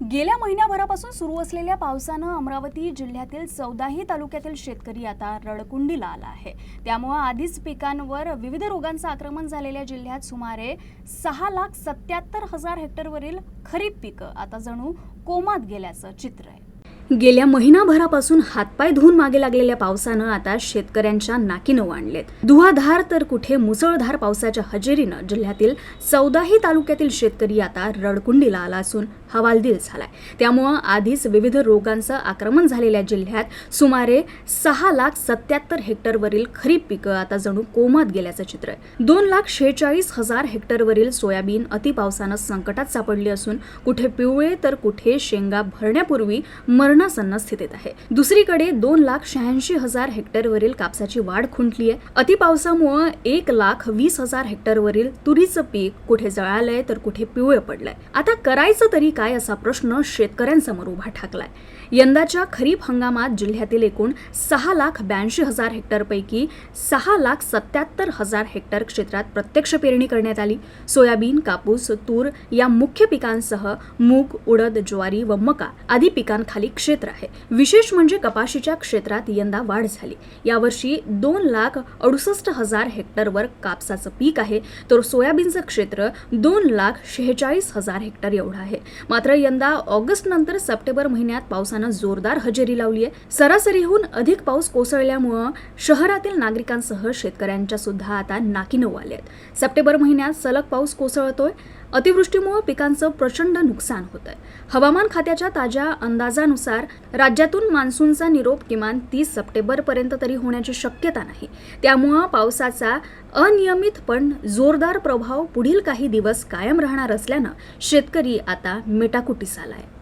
गेल्या महिन्याभरापासून सुरू असलेल्या पावसानं अमरावती जिल्ह्यातील चौदाही तालुक्यातील शेतकरी आता रडकुंडीला आला आहे. त्यामुळं आधीच पिकांवर विविध रोगांचं आक्रमण झालेल्या जिल्ह्यात सुमारे सहा लाख सत्याहत्तर हजार हेक्टरवरील खरीप पिकं आता जणू कोमात गेल्याचं चित्र आहे. गेल्या महिनाभरापासून हातपाय धुवून मागे लागलेल्या पावसानं आता शेतकऱ्यांच्या नाकीनं आणलेत धुवाधार तर कुठे मुसळधार पावसाच्या हजेरीनं जिल्ह्यातील चौदाही तालुक्यातील शेतकरी आता रडकुंडीला आला असून हवालदिल झालाय. त्यामुळं आधीच विविध रोगांचं आक्रमण झालेल्या जिल्ह्यात सुमारे सहा लाख सत्याहत्तर हेक्टरवरील खरीप पिकं आता जणू कोमात गेल्याचं चित्र आहे. दोन लाख शेहेचाळीस हजार हेक्टरवरील सोयाबीन अतिपावसानं संकटात सापडली असून कुठे पिवळे तर कुठे शेंगा भरण्यापूर्वी मरण मरणासन्न स्थितीत आहे. दुसरीकडे दोन लाख शहाऐंशी हजार हेक्टरवरील कापसाची वाढ खुंटली आहे. अतिपावसामुळे एक लाख वीस हजार हेक्टरवरील तुरीचं पीक कुठे जळालंय तर कुठे पिवळे पडलंय? आता करायचं तरी काय असा प्रश्न शेतकऱ्यांसमोर उभा ठाकलाय. यंदाच्या खरीप हंगामात जिल्ह्यातील एकूण सहा लाख ब्याऐंशी हजार हेक्टरपैकी सहा लाख सत्याहत्तर हजार हेक्टर क्षेत्रात प्रत्यक्ष पेरणी करण्यात आली. सोयाबीन कापूस तूर या मुख्य पिकांसह मूग उडद ज्वारी व मका आदी पिकांखाली क्षेत्र आहे. विशेष म्हणजे कपाशीच्या क्षेत्रात यंदा वाढ झाली. यावर्षी दोन लाख अडुसष्ट हजार हेक्टरवर कापसाचं पीक आहे. तर सोयाबीनचं क्षेत्र दोन लाख शेहेचाळीस हजार हेक्टर एवढं आहे. मात्र यंदा ऑगस्ट नंतर सप्टेंबर महिन्यात पावसानं जोरदार हजेरी लावली आहे. सरासरीहून अधिक पाऊस कोसळल्यामुळं शहरातील नागरिकांसह शेतकऱ्यांच्या सुद्धा आता नाकीनऊ आले आहेत. सप्टेंबर महिन्यात सलग पाऊस कोसळतोय. अतिवृष्टीमुळे पिकांचं प्रचंड नुकसान होत आहे हवामान खात्याच्या ताज्या अंदाजानुसार राज्यातून मान्सूनचा निरोप किमान तीस सप्टेंबरपर्यंत तरी होण्याची शक्यता नाही. त्यामुळं पावसाचा अनियमित पण जोरदार प्रभाव पुढील काही दिवस कायम राहणार असल्यानं शेतकरी आता मेटाकुटीस आहे